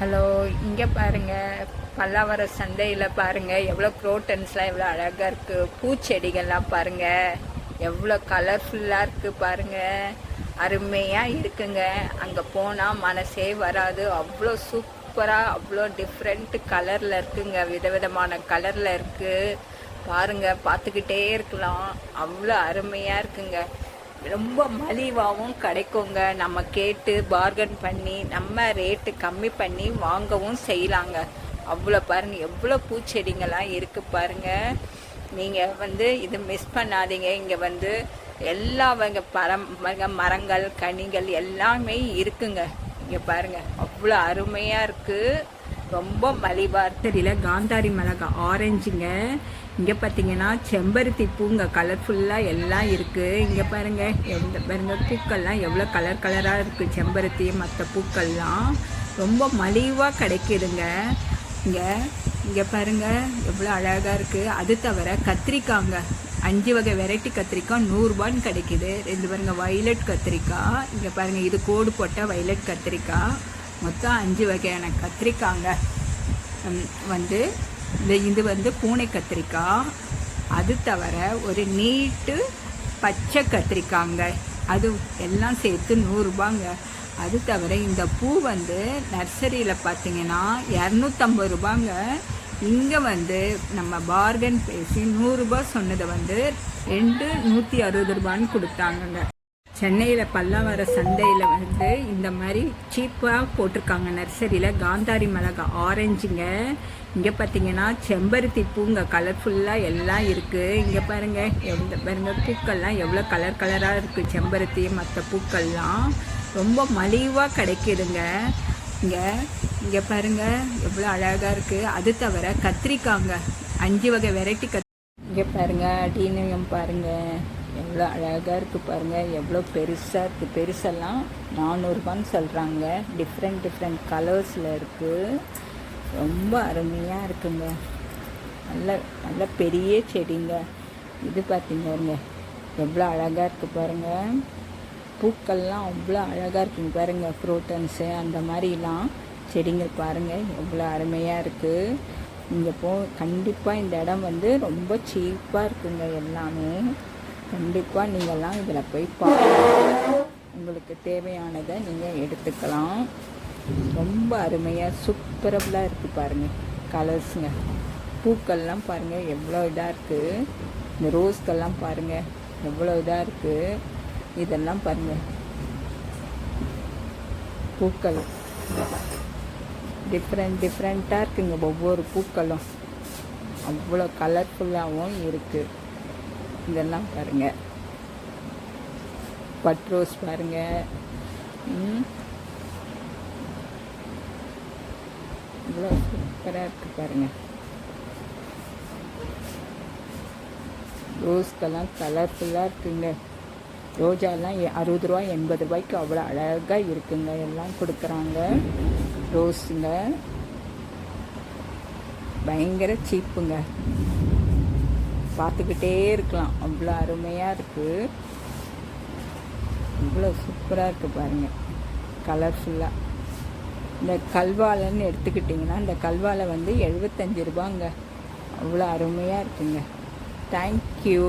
Hello இங்கே பாருங்கள் பல்லாவர சந்தையில் பாருங்கள் எவ்வளோ குரோட்டன்ஸ்லாம் எவ்வளோ அழகாக இருக்குது பூச்செடிகள்லாம் பாருங்கள் எவ்வளோ கலர்ஃபுல்லாக இருக்குது பாருங்கள் அருமையாக இருக்குங்க. அங்கே போனால் மனசே வராது. அவ்வளோ சூப்பராக அவ்வளோ டிஃப்ரெண்ட் கலரில் இருக்குங்க. விதவிதமான கலரில் இருக்குது பாருங்க பார்த்துக்கிட்டே இருக்கலாம். அவ்வளோ அருமையாக இருக்குங்க. ரொம்ப மலிவாகவும் கிடைக்குங்க. நம்ம கேட்டு பார்கன் பண்ணி நம்ம ரேட்டு கம்மி பண்ணி வாங்கவும் செய்யலாங்க. அவ்வளோ பாருங்க எவ்வளோ பூச்செடிங்கெல்லாம் இருக்கு பாருங்க. நீங்கள் வந்து இது மிஸ் பண்ணாதீங்க. இங்கே வந்து எல்லா வகை பரம் வகை மரங்கள் கனிகள் எல்லாமே இருக்குங்க. இங்கே பாருங்க அவ்வளோ அருமையாக இருக்குது ரொம்ப மலிவாக தெரியல காந்தாரி மிளகா ஆரஞ்சுங்க இங்கே பார்த்தீங்கன்னா செம்பருத்தி பூங்க கலர்ஃபுல்லாக எல்லாம் இருக்குது இங்கே பாருங்கள் எந்த பாருங்க பூக்கள்லாம் எவ்வளோ கலர் கலராக இருக்குது செம்பருத்தி மற்ற பூக்கள்லாம். ரொம்ப மலிவாக கிடைக்கிதுங்க. இங்கே இங்கே பாருங்கள் எவ்வளோ அழகாக இருக்குது அது தவிர கத்திரிக்காங்க. அஞ்சு வகை வெரைட்டி கத்திரிக்காய் நூறுரூபான்னு கிடைக்குது. ரெண்டு பாருங்க வயலட் கத்திரிக்காய். இங்கே பாருங்கள் இது கோடு போட்ட வயலட் கத்திரிக்காய். மொத்தம் அஞ்சு வகையான கத்திரிக்காங்க. வந்து இந்த இது வந்து பூனை கத்திரிக்காய். அது தவிர ஒரு நீட்டு பச்சை கத்திரிக்காங்க. அது எல்லாம் சேர்த்து நூறுரூபாங்க அது தவிர இந்த பூ வந்து நர்சரியில் பார்த்தீங்கன்னா இரநூத்தம்பது ரூபாங்க. இங்கே வந்து நம்ம பார்கன் பேசி நூறுரூபா சொன்னதை வந்து ரெண்டு நூற்றி அறுபது ரூபான்னு கொடுத்தாங்கங்க. சென்னையில் பல்லாவர சந்தையில் வந்து இந்த மாதிரி சீப்பாக போட்டிருக்காங்க நர்சரியில். காந்தாரி மிளகா ஆரஞ்சுங்க இங்கே பார்த்தீங்கன்னா செம்பருத்தி பூங்க கலர்ஃபுல்லாக எல்லாம் இருக்குது இங்கே பாருங்கள் எந்த பாருங்க பூக்கள்லாம் எவ்வளோ கலர் கலராக இருக்குது செம்பருத்தி மற்ற பூக்கள்லாம் ரொம்ப மலிவாக கிடைக்கிதுங்க. இங்கே இங்கே பாருங்க எவ்வளோ அழகாக இருக்குது அது தவிர கத்திரிக்காங்க அஞ்சு வகை வெரைட்டி கத் இங்கே பாருங்கள் டீனியம் பாருங்கள் எவ்வளோ அழகாக இருக்குது பாருங்கள் எவ்வளோ பெருசாக இருக்குது பெருசெல்லாம் நானூறுபான்னு சொல்கிறாங்க டிஃப்ரெண்ட் டிஃப்ரெண்ட் கலர்ஸில் இருக்குது ரொம்ப அருமையாக இருக்குங்க. நல்ல நல்ல பெரிய செடிங்க. இது பார்த்திங்க பாருங்க. எவ்வளோ அழகாக இருக்குது பாருங்கள் பூக்கள்லாம் அவ்வளோ அழகாக இருக்குங்க பாருங்கள் குரோட்டன்ஸு அந்த மாதிரிலாம் செடிங்கள் பாருங்கள் எவ்வளோ அருமையாக இருக்குது இங்கே போ கண்டிப்பாக இந்த இடம் வந்து ரொம்ப சீப்பாக இருக்குங்க எல்லாமே. கண்டிப்பாக நீங்கள்லாம் இதில் போய் பார்க்கலாம் உங்களுக்கு தேவையானதை நீங்கள் எடுத்துக்கலாம். ரொம்ப அருமையாக சூப்பரபுளாக இருக்குது பாருங்கள் கலர்ஸுங்க பூக்கள்லாம் பாருங்கள் எவ்வளோ இதாக இருக்குது இந்த ரோஸ்கள்லாம் பாருங்கள் எவ்வளோ இதாக இருக்குது இதெல்லாம் பாருங்கள் பூக்கள். டிஃப்ரெண்ட் டிஃப்ரெண்ட்டாக இருக்குங்க ஒவ்வொரு பூக்களும். அவ்வளோ கலர்ஃபுல்லாகவும் இருக்குது இதெல்லாம் பாருங்கள் பட் ரோஸ் பாருங்கள் இவ்வளோ சூப்பராக இருக்குது பாருங்கள் ரோஸ்க்கெல்லாம் கலர்ஃபுல்லாக இருக்குங்க. ரோஜாலாம் எ- அறுபது ரூபா எண்பது ரூபாய்க்கு அவ்வளோ அழகாக இருக்குங்க. எல்லாம் கொடுக்குறாங்க. ரோஸுங்க பயங்கர சீப்புங்க. பார்த்துக்கிட்டே இருக்கலாம். அவ்வளோ அருமையாக இருக்குது இவ்வளோ சூப்பராக இருக்குது பாருங்கள் கலர்ஃபுல்லாக இந்த கல்வாழைன்னு எடுத்துக்கிட்டிங்கன்னா இந்த கல்வாழை வந்து எழுபத்தஞ்சு ரூபாங்க. அவ்வளோ அருமையாக இருக்குங்க. தேங்க்யூ